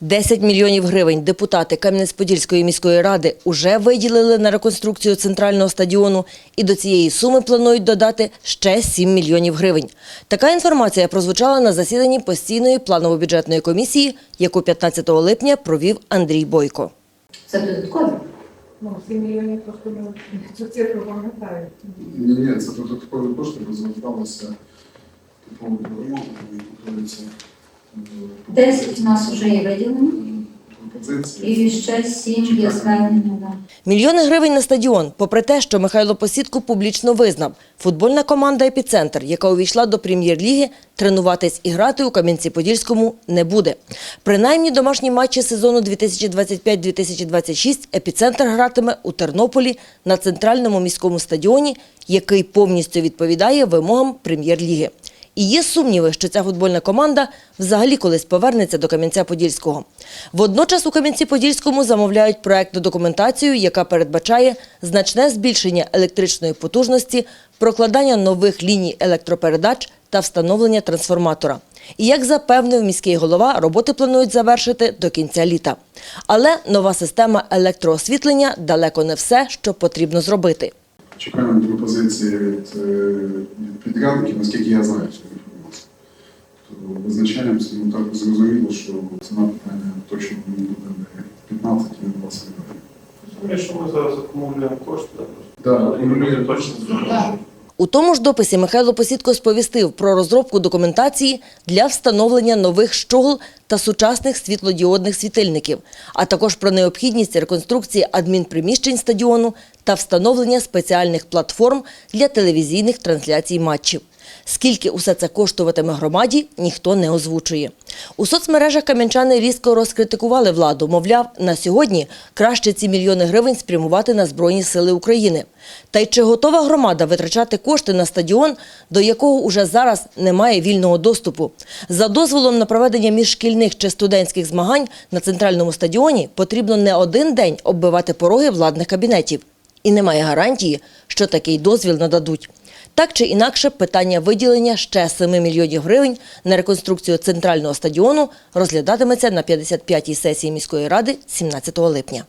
10 мільйонів гривень депутати Кам'янець-Подільської міської ради уже виділили на реконструкцію центрального стадіону і до цієї суми планують додати ще 7 мільйонів гривень. Така інформація прозвучала на засіданні постійної планово-бюджетної комісії, яку 15 липня провів Андрій Бойко. Це додатково. Ну, 7 мільйонів просто не цю цифру пам'ятаю. Ні, ні, це додаткові кошти, бо зверталися типові ремонту, 10 у нас вже є виділено. І ще 7 є звернення. Мільйони гривень на стадіон, попри те, що Михайло Посідко публічно визнав, футбольна команда «Епіцентр», яка увійшла до прем'єр-ліги, тренуватись і грати у Кам'янці-Подільському не буде. Принаймні домашні матчі сезону 2025-2026 «Епіцентр» гратиме у Тернополі на центральному міському стадіоні, який повністю відповідає вимогам прем'єр-ліги. І є сумніви, що ця футбольна команда взагалі колись повернеться до Кам'янця-Подільського. Водночас у Кам'янці-Подільському замовляють проектну документацію, яка передбачає значне збільшення електричної потужності, прокладання нових ліній електропередач та встановлення трансформатора. І як запевнив міський голова, роботи планують завершити до кінця літа. Але нова система електроосвітлення далеко не все, що потрібно зробити. Чекаємо пропозиції від, е, від підрядників, наскільки я знаю цю інформацію. То визначаємо, ну так зрозуміло, що ціна питання точно не буде 15 і не 20 гривень. Розумію, що ми зараз акумулюємо кошти. Так, і ми точно. У тому ж дописі Михайло Посідко сповістив про розробку документації для встановлення нових щогл та сучасних світлодіодних світильників, а також про необхідність реконструкції адмінприміщень стадіону та встановлення спеціальних платформ для телевізійних трансляцій матчів. Скільки усе це коштуватиме громаді, ніхто не озвучує. У соцмережах кам'янчани різко розкритикували владу. Мовляв, на сьогодні краще ці мільйони гривень спрямувати на Збройні сили України. Та й чи готова громада витрачати кошти на стадіон, до якого уже зараз немає вільного доступу? За дозволом на проведення міжшкільних чи студентських змагань на центральному стадіоні потрібно не один день оббивати пороги владних кабінетів. І немає гарантії, що такий дозвіл нададуть. Так чи інакше, питання виділення ще 7 мільйонів гривень на реконструкцію центрального стадіону розглядатиметься на 55-й сесії міської ради 17 липня.